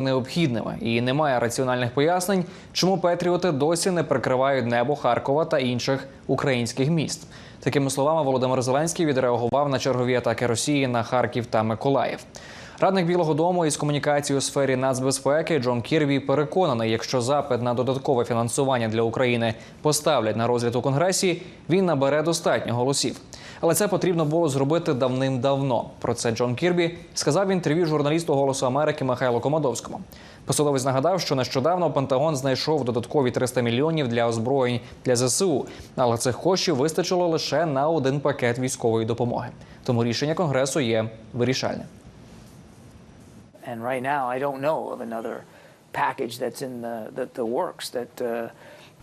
необхідними і немає раціональних пояснень, чому Петріоти досі не прикривають небо Харкова та інших українських міст. Такими словами Володимир Зеленський відреагував на чергові атаки Росії на Харків та Миколаїв. Радник Білого Дому із комунікації у сфері нацбезпеки Джон Кірві переконаний, якщо запит на додаткове фінансування для України поставлять на розгляд у Конгресі, він набере достатньо голосів. Але це потрібно було зробити давним-давно. Про це Джон Кірбі сказав в інтерв'ю журналісту Голосу Америки Михайлу Комадовському. Посадовець нагадав, що нещодавно Пентагон знайшов додаткові 300 мільйонів для озброєнь для ЗСУ, але цих коштів вистачило лише на один пакет військової допомоги. Тому рішення конгресу є вирішальним. And right now, I don't know of another package that's in the, the, the works that uh,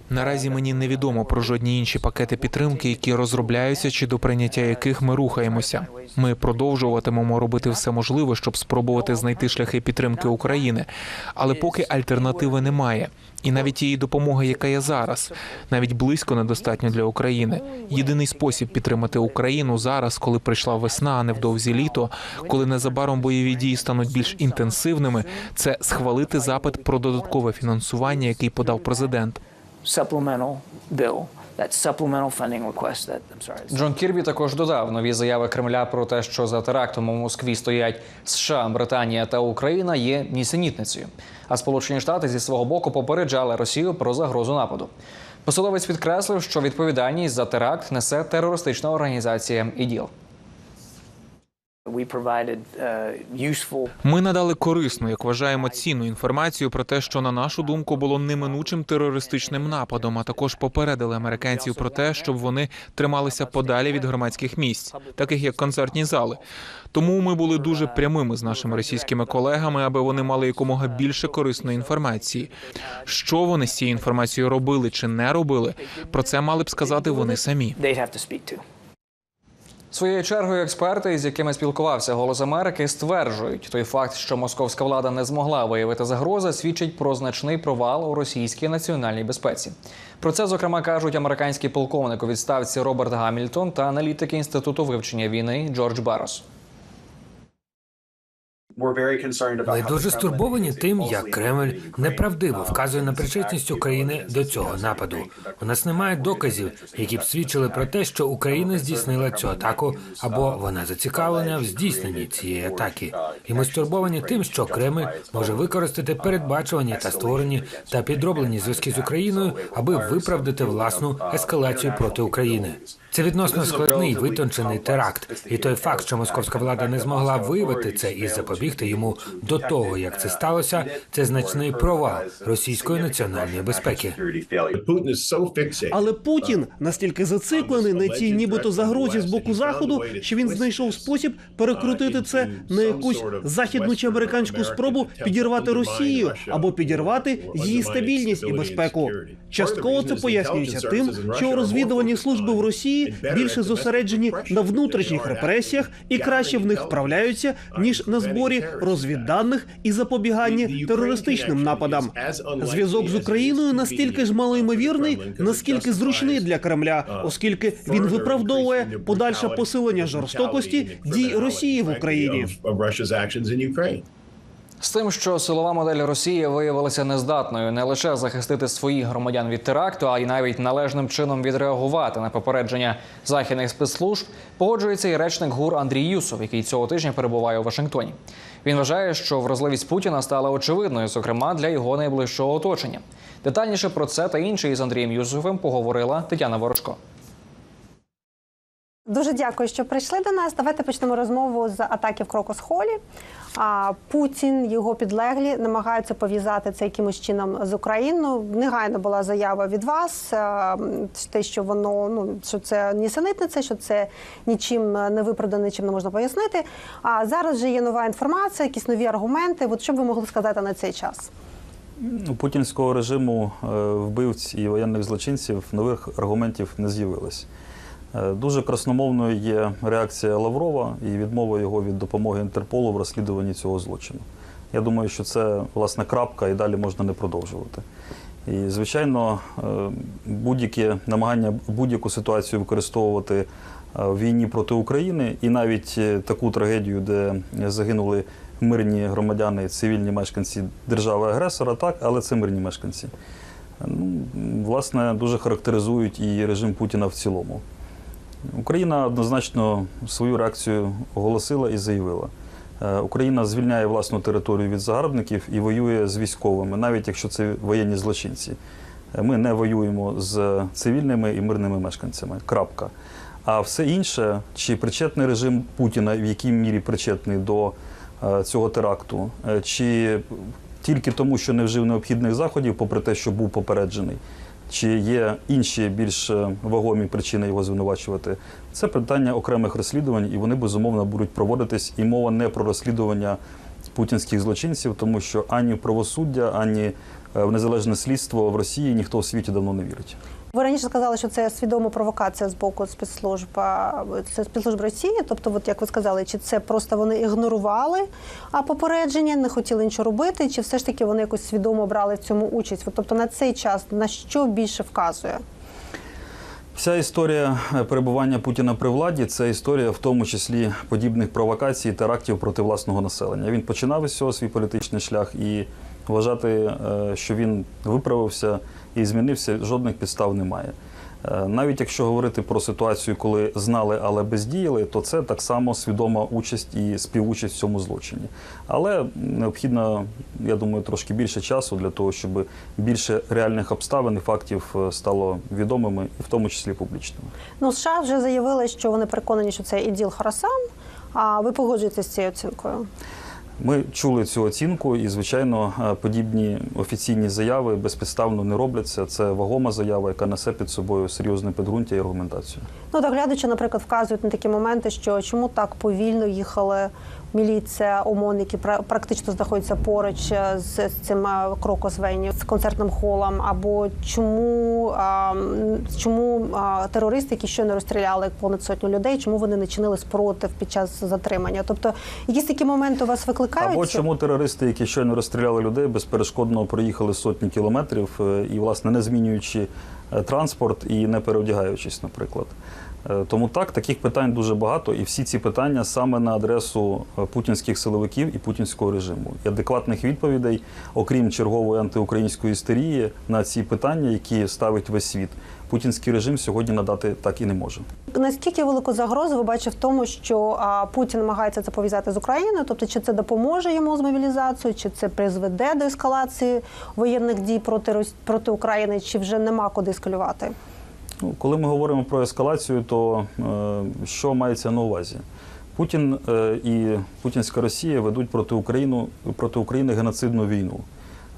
Наразі мені невідомо про жодні інші пакети підтримки, які розробляються чи до прийняття яких ми рухаємося. Ми продовжуватимемо робити все можливе, щоб спробувати знайти шляхи підтримки України. Але поки альтернативи немає, і навіть тієї допомоги, яка є зараз, навіть близько недостатньо для України. Єдиний спосіб підтримати Україну зараз, коли прийшла весна, а невдовзі літо, коли незабаром бойові дії стануть більш інтенсивними, це схвалити запит про додаткове фінансування, який подав президент. Supplemental bill, that supplemental funding request that, I'm sorry. Джон Кірбі також додав нові заяви Кремля про те, що за терактом у Москві стоять США, Британія та Україна, є нісенітницею. А Сполучені Штати зі свого боку попереджали Росію про загрозу нападу. Посадовець підкреслив, що відповідальність за теракт несе терористична організація ІДІЛ. Ми надали корисну, як вважаємо, цінну інформацію про те, що на нашу думку було неминучим терористичним нападом, а також попередили американців про те, щоб вони трималися подалі від громадських місць, таких як концертні зали. Тому ми були дуже прямими з нашими російськими колегами, аби вони мали якомога більше корисної інформації. Що вони з цією інформацією робили чи не робили, про це мали б сказати вони самі. Своєю чергою експерти, з якими спілкувався Голос Америки, стверджують, той факт, що московська влада не змогла виявити загрози, свідчить про значний провал у російській національній безпеці. Про це зокрема кажуть американський полковник у відставці Роберт Гамільтон та аналітики інституту вивчення війни Джордж Барос. Ми дуже стурбовані тим, як Кремль неправдиво вказує на причетність України до цього нападу. У нас немає доказів, які б свідчили про те, що Україна здійснила цю атаку, або вона зацікавлена в здійсненні цієї атаки. І ми стурбовані тим, що Кремль може використати передбачувані та створені та підроблені зв'язки з Україною, аби виправдати власну ескалацію проти України. Це відносно складний витончений теракт, і той факт, що московська влада не змогла виявити це і запобігти йому до того, як це сталося, це значний провал російської національної безпеки. Але Путін настільки зациклений на цій нібито загрозі з боку заходу, що він знайшов спосіб перекрутити це на якусь західну чи американську спробу підірвати Росію або підірвати її стабільність і безпеку. Частково це пояснюється тим, що розвідувальні служби в Росії більше зосереджені на внутрішніх репресіях і краще в них вправляються ніж на зборі розвідданих і запобіганні терористичним нападам. Зв'язок з Україною настільки ж малоймовірний, наскільки зручний для Кремля, оскільки він виправдовує подальше посилення жорстокості дій Росії в Україні. З тим, що силова модель Росії виявилася нездатною не лише захистити своїх громадян від теракту, а й навіть належним чином відреагувати на попередження західних спецслужб, погоджується і речник ГУР Андрій Юсов, який цього тижня перебуває у Вашингтоні. Він вважає, що вразливість Путіна стала очевидною, зокрема для його найближчого оточення. Детальніше про це та інше із Андрієм Юсовим поговорила Тетяна Ворожко. Дуже дякую, що прийшли до нас. Давайте почнемо розмову з атаки в Крокус-Холі. А Путін, його підлеглі намагаються пов'язати це якимось чином з Україною. Негайно була заява від вас, е, те, що воно ну що це нісенітниця, що це нічим не виправдано, нічим не можна пояснити. А зараз вже є нова інформація, якісь нові аргументи. От що б ви могли сказати на цей час? У путінського режиму е, вбивць і воєнних злочинців нових аргументів не з'явилось. Е, Дуже красномовною є реакція Лаврова і відмова його від допомоги Інтерполу в розслідуванні цього злочину. Я думаю, що це власне крапка, і далі можна не продовжувати. І, звичайно, е, будь-які намагання будь-яку ситуацію використовувати е, в війні проти України, і навіть таку трагедію, де загинули мирні громадяни, цивільні мешканці держави-агресора, так, але це мирні мешканці. Ну, власне, дуже характеризують і режим Путіна в цілому. Україна однозначно свою реакцію оголосила і заявила. Е, Україна звільняє власну територію від загарбників і воює з військовими, навіть якщо це воєнні злочинці. Е, Ми не воюємо з цивільними і мирними мешканцями. Крапка. А все інше, чи причетний режим Путіна, в якій мірі причетний до е, цього теракту, чи тільки тому, що не вжив необхідних заходів, попри те, що був попереджений, чи є інші більш е, вагомі причини його звинувачувати, це питання окремих розслідувань, і вони безумовно будуть проводитись. І мова не про розслідування путінських злочинців, тому що ані правосуддя, ані е, в незалежне слідство в Росії ніхто в світі давно не вірить. Ви раніше сказали, що це свідома провокація з боку спецслужб це спецслужб Росії. Тобто, от як ви сказали, чи це просто вони ігнорували а попередження, не хотіли нічого робити, чи все ж таки вони якось свідомо брали в цьому участь? От, Тобто на цей час на що більше вказує? Вся історія е, перебування Путіна при владі це історія, в тому числі подібних провокацій, терактів проти власного населення. Він починав із цього свій політичний шлях і вважати, е, що він виправився і змінився, жодних підстав немає. Е, Навіть якщо говорити про ситуацію, коли знали, але бездіяли, то це так само свідома участь і співучасть в цьому злочині. Але необхідно, я думаю, трошки більше часу для того, щоб більше реальних обставин і фактів е, стало відомими, і в тому числі публічними. Ну, США вже заявили, що вони переконані, що це іділ Хорасан. А ви погоджуєтесь з цією оцінкою? Ми чули цю оцінку, і звичайно, е, подібні офіційні заяви безпідставно не робляться. Це вагома заява, яка несе під собою серйозне підґрунтя і аргументацію. Ну, так глядачі, наприклад, вказують на такі моменти, що чому так повільно їхали міліція ОМОН, які пра- практично знаходяться поруч е, з, цим е, крокосвені, з концертним холом, або чому, чому терористи, які щойно розстріляли понад сотню людей, чому вони не чинили спротив під час затримання? Тобто, якісь такі моменти у вас викликають? Або чому терористи, які щойно розстріляли людей, безперешкодно проїхали сотні кілометрів е, і, власне, не змінюючи транспорт і не переодягаючись, наприклад. Е, Тому так, таких питань дуже багато, і всі ці питання саме на адресу е, путінських силовиків і путінського режиму. І адекватних відповідей, окрім чергової антиукраїнської істерії, на ці питання, які ставить весь світ, путінський режим сьогодні надати так і не може. Наскільки велику загрозу ви бачите в тому, що Путін намагається це пов'язати з Україною? Тобто, чи це допоможе йому з мобілізацією, чи це призведе до ескалації воєнних дій проти проти України, чи вже нема куди ескалювати? Ну, коли ми говоримо про ескалацію, то е, що мається на увазі? Путін е, і путінська Росія ведуть проти України, проти України геноцидну війну,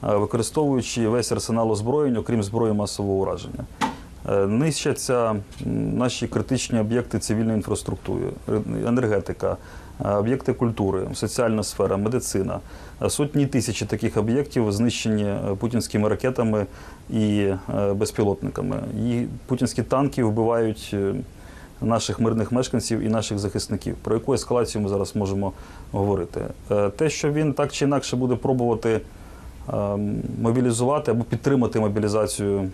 е, використовуючи весь арсенал озброєнь, окрім зброї масового ураження. Нищаться наші критичні об'єкти цивільної інфраструктури, енергетика, об'єкти культури, соціальна сфера, медицина. Е, Сотні тисячі таких об'єктів знищені е, путінськими ракетами і е, безпілотниками. І путінські танки вбивають е, наших мирних мешканців і наших захисників. Про яку ескалацію ми зараз можемо говорити? Е, Те, що він так чи інакше буде пробувати мобілізувати або підтримати мобілізацію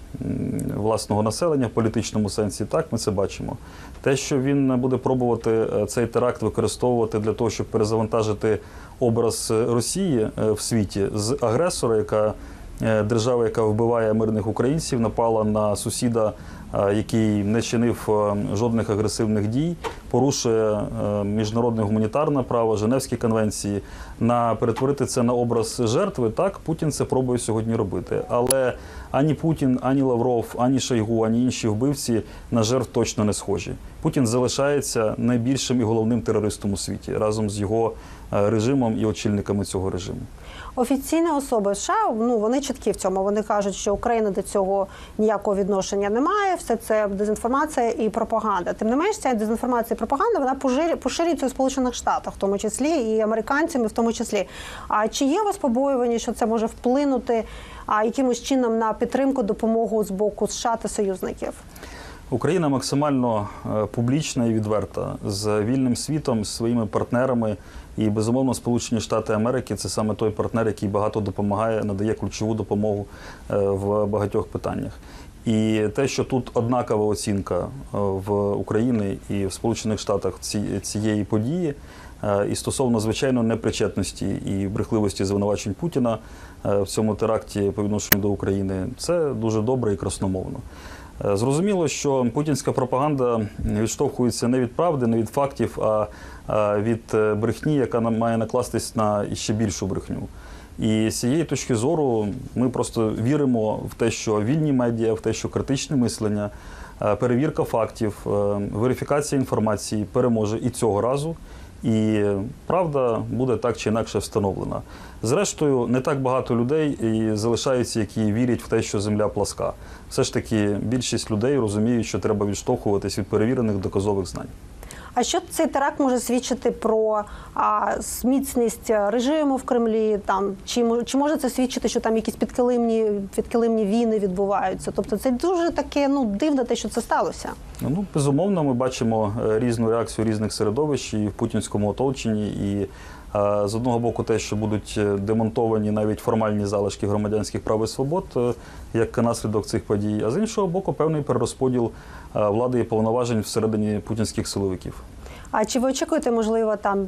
власного населення в політичному сенсі, так ми це бачимо. Те, що він буде пробувати е, цей теракт використовувати для того, щоб перезавантажити образ Росії е, в світі з агресора, яка держава, яка вбиває мирних українців, напала на сусіда, е, який не чинив е, жодних агресивних дій, порушує е, міжнародне гуманітарне право, Женевські конвенції. На перетворити це на образ жертви, так Путін це пробує сьогодні робити. Але ані Путін, ані Лавров, ані Шойгу, ані інші вбивці на жертв точно не схожі. Путін залишається найбільшим і головним терористом у світі разом з його е, режимом і очільниками цього режиму. Офіційні особи США ну вони чіткі в цьому. Вони кажуть, що Україна до цього ніякого відношення не має. Все це дезінформація і пропаганда. Тим не менш, ця дезінформація і пропаганда вона поширює- поширюється у Сполучених Штатах, в тому числі і американцями, в тому числі. А чи є у вас побоювання, що це може вплинути а, якимось чином на підтримку допомогу з боку США та союзників? Україна максимально е, публічна і відверта з вільним світом, з своїми партнерами. І безумовно, Сполучені Штати Америки це саме той партнер, який багато допомагає, надає ключову допомогу е, в багатьох питаннях. І те, що тут однакова оцінка е, в Україні і в Сполучених Штатах ці- цієї події, Е, І стосовно звичайно непричетності і брехливості звинувачень Путіна в цьому теракті по відношенню до України, це дуже добре і красномовно. Е, Зрозуміло, що путінська пропаганда відштовхується не від правди, не від фактів, а від е, брехні, яка має накластись на ще більшу брехню. І з цієї точки зору ми просто віримо в те, що вільні медіа, в те, що критичне мислення, е, перевірка фактів, верифікація інформації переможе і цього разу. І правда буде так чи інакше встановлена. Зрештою, не так багато людей і залишаються, які вірять в те, що земля пласка. Все ж таки, більшість людей розуміють, що треба відштовхуватись від перевірених доказових знань. А що цей теракт може свідчити про а, міцність режиму в Кремлі? Там чи чи може це свідчити, що там якісь підкилимні підкилимні війни відбуваються? Тобто це дуже таке ну дивно, те, що це сталося. Ну, безумовно, ми бачимо е, різну реакцію різних середовищ і в путінському оточенні. І з одного боку, те, що будуть е, демонтовані навіть формальні залишки громадянських прав і свобод, е, як наслідок цих подій, а з іншого боку, певний перерозподіл е, влади і повноважень всередині путінських силовиків. А чи ви очікуєте, можливо, там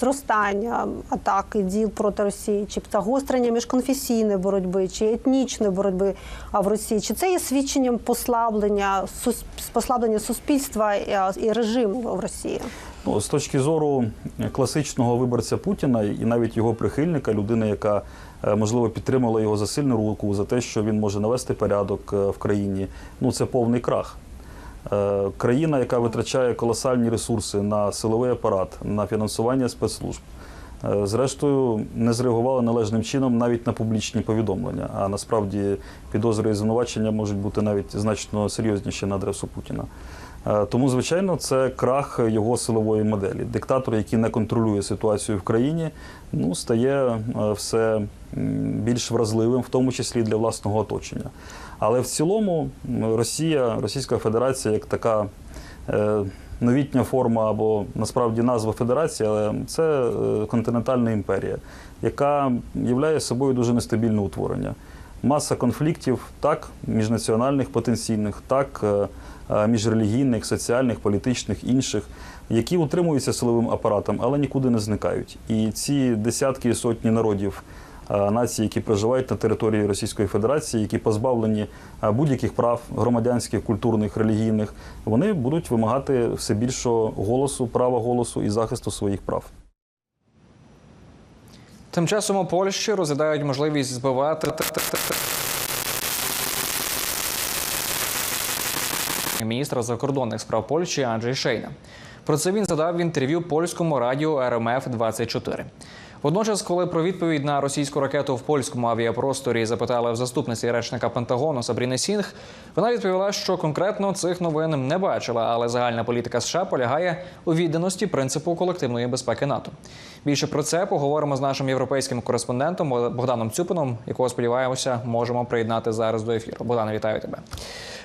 зростання атак і діл проти Росії, чи загострення міжконфесійної боротьби, чи етнічної боротьби в Росії? Чи це є свідченням послаблення послаблення суспільства і режиму в Росії? Ну, з точки зору класичного виборця Путіна і навіть його прихильника, людини, яка е, можливо підтримала його за сильну руку, за те, що він може навести порядок е, в країні, ну це повний крах. Е, Країна, яка витрачає колосальні ресурси на силовий апарат, на фінансування спецслужб, зрештою не зреагувала належним чином навіть на публічні повідомлення. А насправді підозри і звинувачення можуть бути навіть значно серйозніші на адресу Путіна. Е, Тому, звичайно, це крах його силової моделі. Диктатор, який не контролює ситуацію в країні, ну стає е, все більш вразливим, в тому числі для власного оточення. Але в цілому Росія, Російська Федерація, як така е, новітня форма або насправді назва Федерації, але це континентальна імперія, яка являє собою дуже нестабільне утворення. Маса конфліктів, так, міжнаціональних потенційних, так, е, е, міжрелігійних, соціальних, політичних, інших, які утримуються силовим апаратом, але нікуди не зникають. І ці десятки і сотні народів, е, націй, які проживають на території Російської Федерації, які позбавлені будь-яких прав громадянських, культурних, релігійних, вони будуть вимагати все більшого голосу, права голосу і захисту своїх прав. Тим часом у Польщі розглядають можливість збивати міністра закордонних справ Польщі Анджей Шейна. Про це він задав в інтерв'ю польському радіо РМФ 24 Водночас, коли про відповідь на російську ракету в польському авіапросторі запитали в заступниці речника Пентагону Сабріни Сінг, вона відповіла, що конкретно цих новин не бачила, але загальна політика США полягає у відданості принципу колективної безпеки НАТО. Більше про це поговоримо з нашим європейським кореспондентом Богданом Цюпином, якого сподіваємося, можемо приєднати зараз до ефіру. Богдане, вітаю тебе.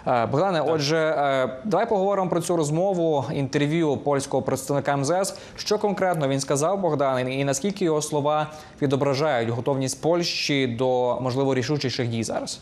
Е, Богдане, отже, е, давай поговоримо про цю розмову інтерв'ю польського представника МЗС. Що конкретно він сказав Богдан, і наскільки його слова відображають готовність Польщі до можливо рішучіших дій зараз?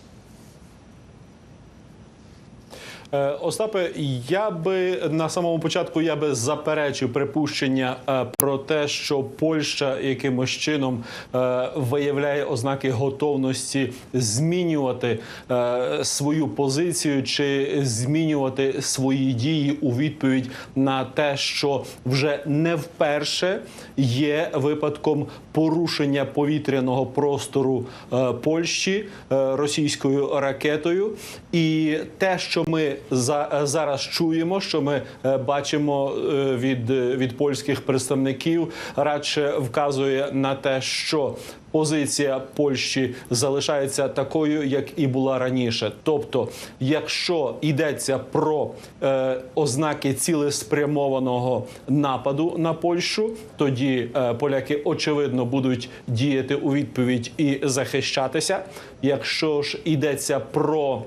Е, Остапе, я би на самому початку я би заперечив припущення е, про те, що Польща якимось чином е, виявляє ознаки готовності змінювати е, свою позицію чи змінювати свої дії у відповідь на те, що вже не вперше є випадком порушення повітряного простору е, Польщі е, російською ракетою, і те, що ми за, е, зараз чуємо, що ми е, бачимо е, від, від польських представників, радше вказує на те, що позиція Польщі залишається такою, як і була раніше. Тобто, якщо йдеться про е, ознаки цілеспрямованого нападу на Польщу, тоді е, поляки очевидно будуть діяти у відповідь і захищатися. Якщо ж йдеться про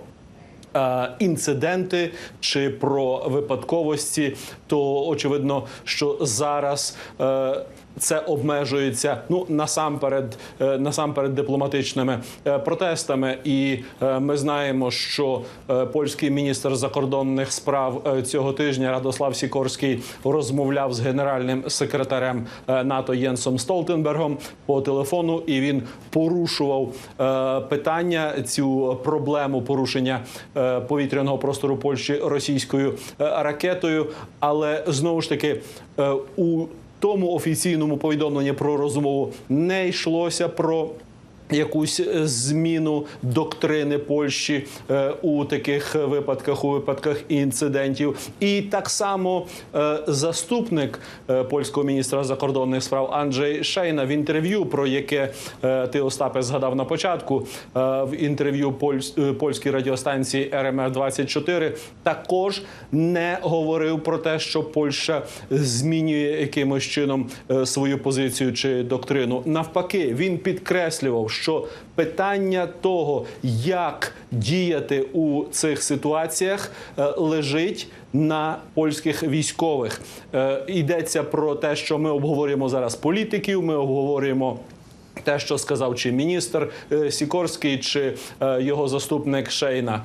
інциденти чи про випадковості, то очевидно, що зараз. Це обмежується ну насамперед, е, насамперед дипломатичними е, протестами. І е, ми знаємо, що польський міністр закордонних справ цього тижня Радослав Сікорський розмовляв з генеральним секретарем НАТО Єнсом Столтенбергом по телефону, і він порушував питання цю проблему порушення повітряного простору Польщі російською ракетою. Але знову ж таки у тому офіційному повідомленні про розмову не йшлося про. Якусь е, зміну доктрини Польщі е, у таких випадках, у випадках інцидентів, і так само е, заступник польського міністра закордонних справ Анджей Шейна в інтерв'ю, про яке ти Остапе згадав на початку, в інтерв'ю польс- польській радіостанції РМР 24 також не говорив про те, що Польща змінює якимось чином свою позицію чи доктрину. Навпаки, він підкреслював, що питання того, як діяти у цих ситуаціях, е, лежить на польських військових. Е, Йдеться про те, що ми обговорюємо зараз політиків. Ми обговорюємо. Те, що сказав чи міністр е, Сікорський, чи його заступник Шейна.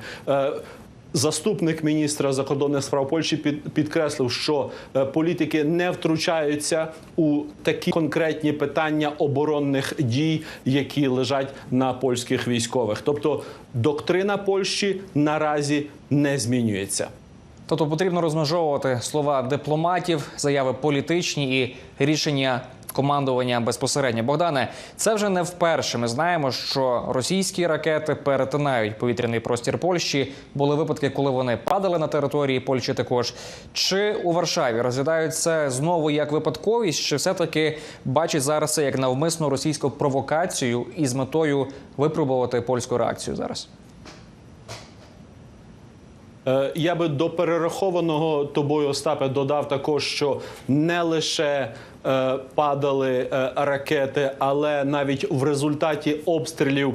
Заступник міністра закордонних справ Польщі під, підкреслив, що е, політики не втручаються у такі конкретні питання оборонних дій, які лежать на польських військових. Тобто доктрина Польщі наразі не змінюється. Тобто потрібно розмежовувати слова дипломатів, заяви політичні і рішення командування безпосередньо. Богдане, це вже не вперше. Ми знаємо, що російські ракети перетинають повітряний простір Польщі. Були випадки, коли вони падали на території Польщі. Також чи у Варшаві розглядають це знову як випадковість, чи все таки бачать зараз це як навмисну російську провокацію і з метою випробувати польську реакцію зараз? Е, Я би до перерахованого тобою Остапе додав також, що не лише е, падали е, ракети, але навіть в результаті обстрілів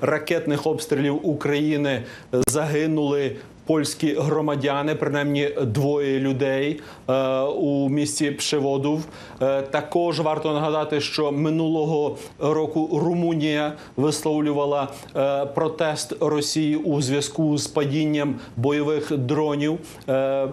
ракетних обстрілів України загинули. Польські громадяни, принаймні двоє людей е, у місті Пшеводов. Е, також варто нагадати, що минулого року Румунія висловлювала е, протест Росії у зв'язку з падінням бойових дронів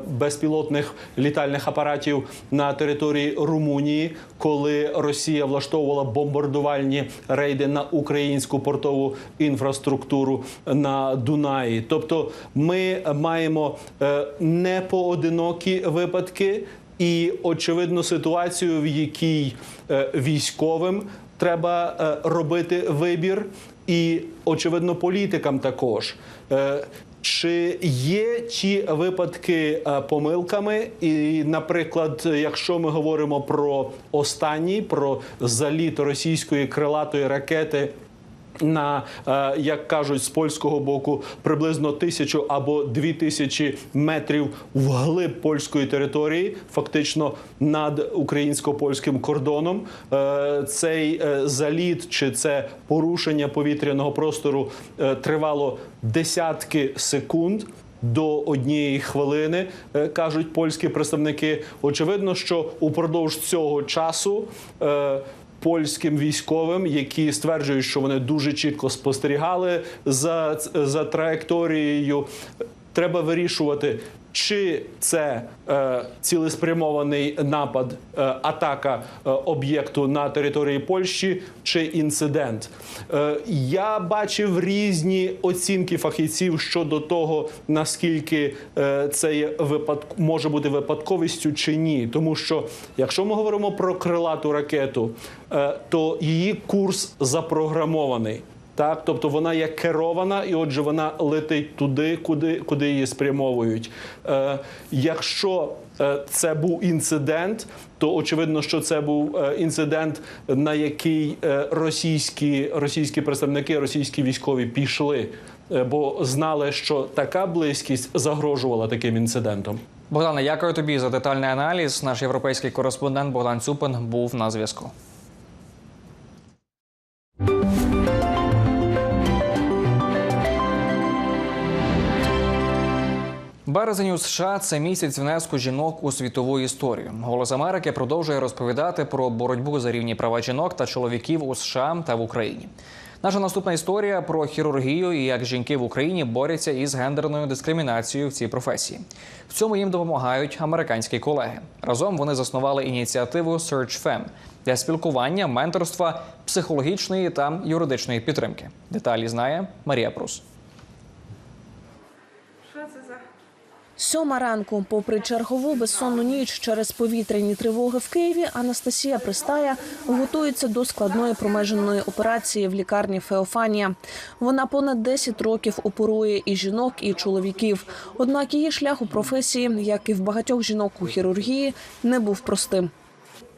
безпілотних літальних апаратів на території Румунії, коли Росія влаштовувала бомбардувальні рейди на українську портову інфраструктуру на Дунаї. Тобто, ми маємо е, непоодинокі випадки і очевидну ситуацію, в якій е, військовим треба е, робити вибір, і очевидно, політикам також. Чи є ті випадки помилками? І, наприклад, якщо ми говоримо про останній, про заліт російської крилатої ракети на е, як кажуть з польського боку приблизно тисячу або дві тисячі метрів вглиб польської території, фактично над українсько-польським кордоном. Е, Цей е, заліт чи це порушення повітряного простору тривало десятки секунд. До однієї хвилини кажуть польські представники. Очевидно, що упродовж цього часу польським військовим, які стверджують, що вони дуже чітко спостерігали за, за траєкторією. Треба вирішувати, чи це е, цілеспрямований напад, е, атака е, об'єкту на території Польщі, чи інцидент. Е, я бачив різні оцінки фахівців щодо того, наскільки е, це є випадк, може бути випадковістю чи ні. Тому що, якщо ми говоримо про крилату ракету, е, то її курс запрограмований. Так, тобто вона є керована, і отже, вона летить туди, куди, куди її спрямовують. Е, якщо е, це був інцидент, то очевидно, що це був е, інцидент, на який е, російські, російські представники, російські військові пішли, бо знали, що така близькість загрожувала таким інцидентом. Богдане, дякую тобі за детальний аналіз. Наш європейський кореспондент Богдан Цюпин був на зв'язку. Березень у США це місяць внеску жінок у світову історію. Голос Америки продовжує розповідати про боротьбу за рівні права жінок та чоловіків у США та в Україні. Наша наступна історія про хірургію і як жінки в Україні борються із гендерною дискримінацією в цій професії. В цьому їм допомагають американські колеги. Разом вони заснували ініціативу Search Fem для спілкування, менторства, психологічної та юридичної підтримки. Деталі знає Марія Прус. Сьома ранку, попри чергову безсонну ніч через повітряні тривоги в Києві, Анастасія Пристая готується до складної промеженої операції в лікарні Феофанія. Вона понад 10 років оперує і жінок, і чоловіків. Однак її шлях у професії, як і в багатьох жінок у хірургії, не був простим.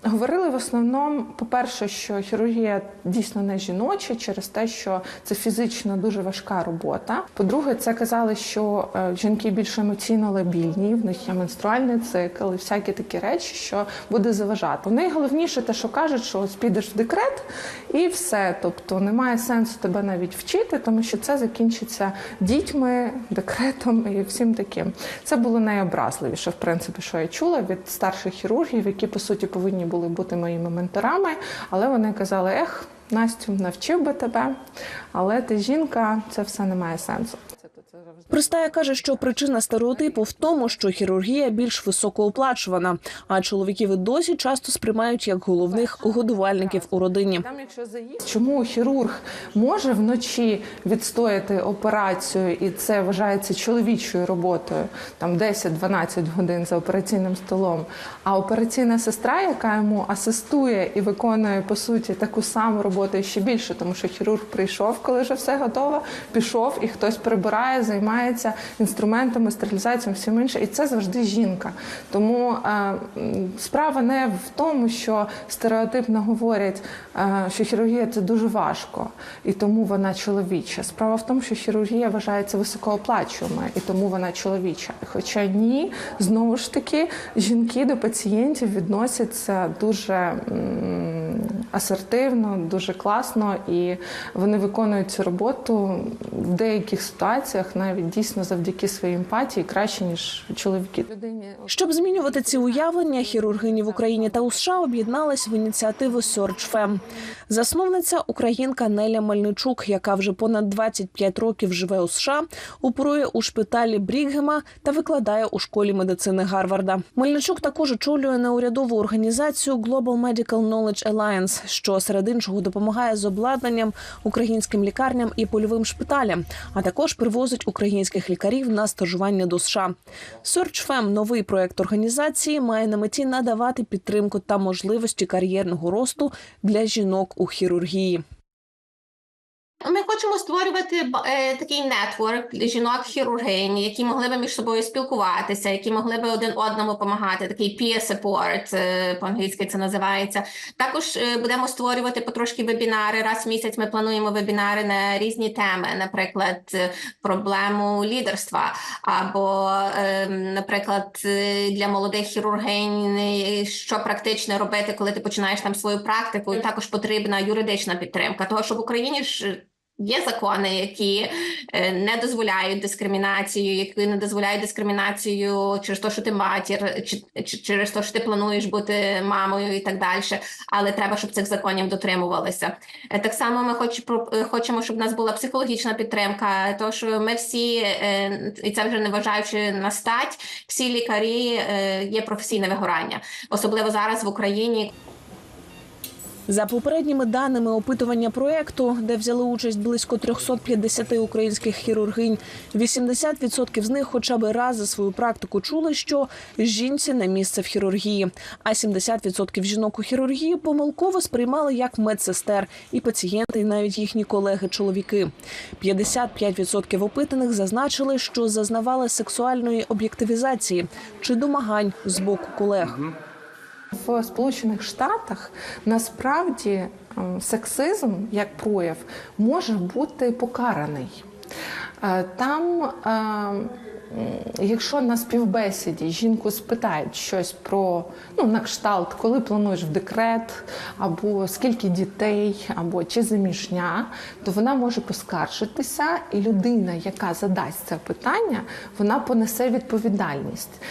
Говорили в основному, по-перше, що хірургія дійсно не жіноча через те, що це фізично дуже важка робота. По-друге, це казали, що е, жінки більш емоційно лабільні, в них є менструальний цикл і всякі такі речі, що буде заважати. Найголовніше те, що кажуть, що ось підеш в декрет і все. Тобто немає сенсу тебе навіть вчити, тому що це закінчиться дітьми, декретом і всім таким. Це було найобразливіше, в принципі, що я чула від старших хірургів, які по суті повинні були бути моїми менторами, але вони казали: ех, Настю, навчив би тебе, але ти жінка, це все не має сенсу. Пристая каже, що причина стереотипу в тому, що хірургія більш високооплачувана, а чоловіків і досі часто сприймають як головних годувальників у родині. Чому хірург може вночі відстояти операцію, і це вважається чоловічою роботою, там 10-12 годин за операційним столом. А операційна сестра, яка йому асистує і виконує по суті таку саму роботу ще більше, тому що хірург прийшов, коли вже все готово, пішов і хтось прибирає, займається інструментами, стерилізацією, всім інше, і це завжди жінка. Тому е, справа не в тому, що стереотипно говорять, е, що хірургія це дуже важко, і тому вона чоловіча. Справа в тому, що хірургія вважається високооплачуваною, і тому вона чоловіча. Хоча ні, знову ж таки, жінки до пацієнтів відносяться дуже асертивно, дуже класно, і вони виконують цю роботу в деяких ситуаціях навіть дійсно завдяки своїй емпатії краще ніж чоловіки. Щоб змінювати ці уявлення, хірургині в Україні та у США об'єднались в ініціативу Search Fem. Засновниця українка Неля Мельничук, яка вже понад 25 років живе у США, оперує у шпиталі Бріггема та викладає у школі медицини Гарварда. Мельничук також очолює неурядову організацію Global Medical Knowledge Alliance, що серед іншого допомагає з обладнанням українським лікарням і польовим шпиталям, а також привозить українських лікарів на стажування до США. SearchFem – новий проект організації, має на меті надавати підтримку та можливості кар'єрного росту для жінок у хірургії. Ми хочемо створювати е, такий нетворк жінок хірургинь, які могли би між собою спілкуватися, які могли би один одному допомагати. Такий peer support, е, по-англійськи це називається. Також е, будемо створювати потрошки вебінари. Раз в місяць ми плануємо вебінари на різні теми, наприклад, проблему лідерства, або, наприклад, для молодих хірургинь, що практично робити, коли ти починаєш там свою практику. Також потрібна юридична підтримка, того що в Україні ж. Є закони, які е, не дозволяють дискримінацію, які не дозволяють дискримінацію через те, що ти матір, чи, через те, що ти плануєш бути мамою і так далі. Але треба, щоб цих законів дотримувалися. Е, Так само ми хоч, е, хочемо, щоб в нас була психологічна підтримка, тому що ми всі, і це вже не вважаючи на стать, всі лікарі є професійне вигорання, особливо зараз в Україні, За попередніми даними опитування проекту, де взяли участь близько 350 українських хірургинь, 80% з них хоча б раз за свою практику чули, що жінці не місце в хірургії. А 70% жінок у хірургії помилково сприймали як медсестер і пацієнти, і навіть їхні колеги-чоловіки. 55% опитаних зазначили, що зазнавали сексуальної об'єктивізації чи домагань з боку колег. В Сполучених Штатах насправді ем, сексизм як прояв може бути покараний. Е, Там, е, якщо на співбесіді жінку спитають щось про ну, на кшталт, коли плануєш в декрет, або скільки дітей, або чи заміжня, то вона може поскаржитися, і людина, яка задасть це питання, вона понесе відповідальність.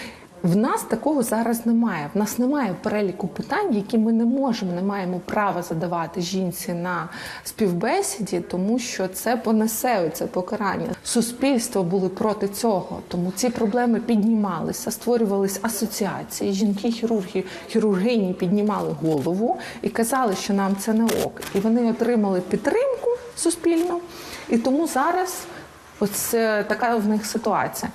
В нас такого зараз немає. В нас немає переліку питань, які ми не можемо, не маємо права задавати жінці на співбесіді, тому що це понесе це покарання. Суспільство були проти цього, тому ці проблеми піднімалися, створювались асоціації. Жінки, хірурги, хірургині піднімали голову і казали, що нам це не ок. І вони отримали підтримку суспільну. І тому зараз ось така в них ситуація.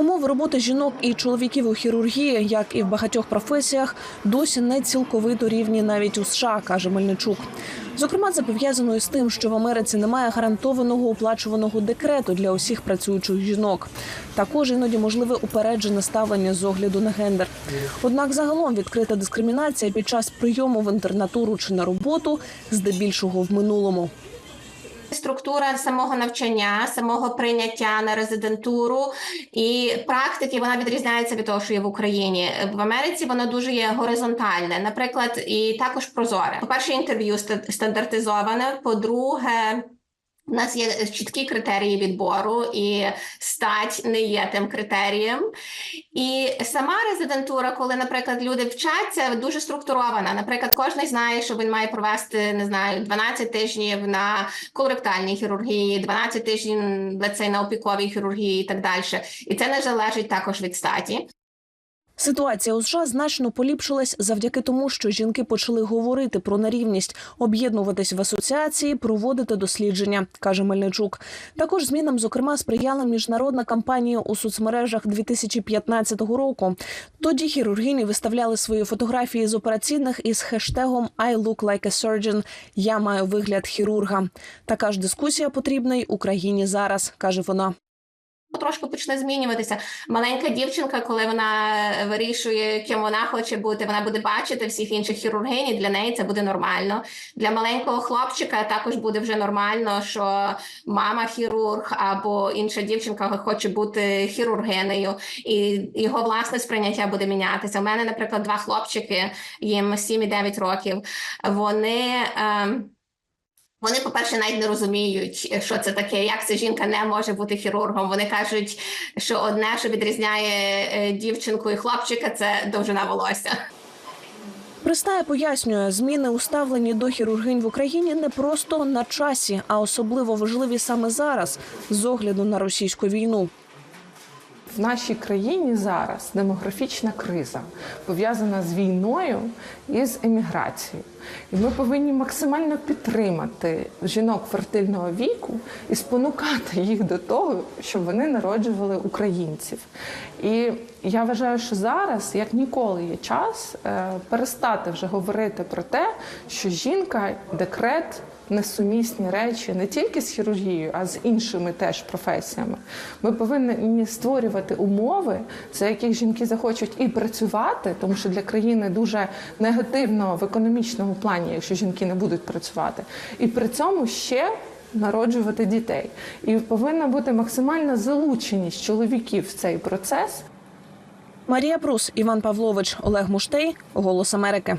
Умови роботи жінок і чоловіків у хірургії, як і в багатьох професіях, досі не цілковито рівні навіть у США, каже Мельничук. Зокрема, це пов'язано із тим, що в Америці немає гарантованого оплачуваного декрету для усіх працюючих жінок. Також іноді можливе упереджене ставлення з огляду на гендер. Однак загалом відкрита дискримінація під час прийому в інтернатуру чи на роботу здебільшого в минулому. Структура самого навчання, самого прийняття на резидентуру і практики вона відрізняється від того, що є в Україні. В Америці воно дуже є горизонтальне, наприклад, і також прозоре. По перше, інтерв'ю ста- стандартизоване. По-друге, у нас є чіткі критерії відбору, і стать не є тим критерієм. І сама резидентура, коли, наприклад, люди вчаться, дуже структурована. Наприклад, кожен знає, що він має провести не знаю 12 тижнів на колоректальній хірургії, 12 тижнів say, на опіковій хірургії і так далі. І це не залежить також від статі. Ситуація у США значно поліпшилась завдяки тому, що жінки почали говорити про нерівність, об'єднуватись в асоціації, проводити дослідження, каже Мельничук. Також змінам, зокрема, сприяла міжнародна кампанія у соцмережах 2015 року. Тоді хірургині виставляли свої фотографії з операційних із хештегом «I look like a surgeon» – Я маю вигляд хірурга. Така ж дискусія потрібна й Україні зараз, каже вона. Трошки почне змінюватися. Маленька дівчинка, коли вона вирішує, ким вона хоче бути, вона буде бачити всіх інших хірургинь, і для неї це буде нормально. Для маленького хлопчика також буде вже нормально, що мама хірург або інша дівчинка хоче бути хірургинею, і його власне сприйняття буде мінятися. У мене, наприклад, два хлопчики, їм 7 і 9 років. Вони. ем, вони, по-перше, навіть не розуміють, що це таке, як ця жінка не може бути хірургом. Вони кажуть, що одне, що відрізняє е, дівчинку і хлопчика, це довжина волосся. Пристає пояснює, зміни у ставленні до хірургинь в Україні не просто на часі, а особливо важливі саме зараз, з огляду на російську війну. В нашій країні зараз демографічна криза пов'язана з війною і з еміграцією. І ми повинні максимально підтримати жінок фертильного віку і спонукати їх до того, щоб вони народжували українців. І я вважаю, що зараз, як ніколи, є час е, перестати вже говорити про те, що жінка, декрет несумісні речі не тільки з хірургією, а з іншими теж професіями. Ми повинні створювати умови, за яких жінки захочуть і працювати, тому що для країни дуже негативно в економічному плані, якщо жінки не будуть працювати, і при цьому ще. Народжувати дітей, і повинна бути максимальна залученість чоловіків в цей процес, Марія Прус, Іван Павлович, Олег Муштей, Голос Америки.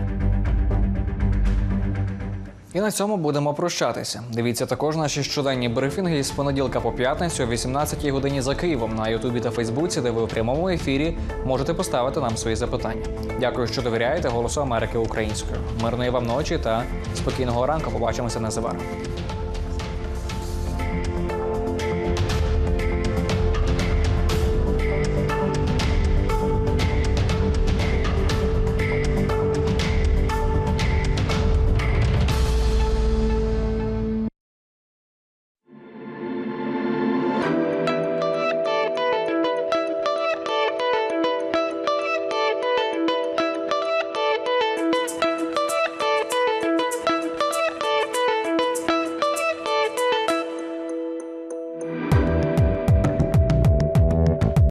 І на цьому будемо прощатися. Дивіться також наші щоденні брифінги з понеділка по п'ятницю о 18 годині за Києвом на Ютубі та Фейсбуці, де ви у прямому ефірі можете поставити нам свої запитання. Дякую, що довіряєте Голосу Америки українською. Мирної вам ночі та спокійного ранку. Побачимося незабаром.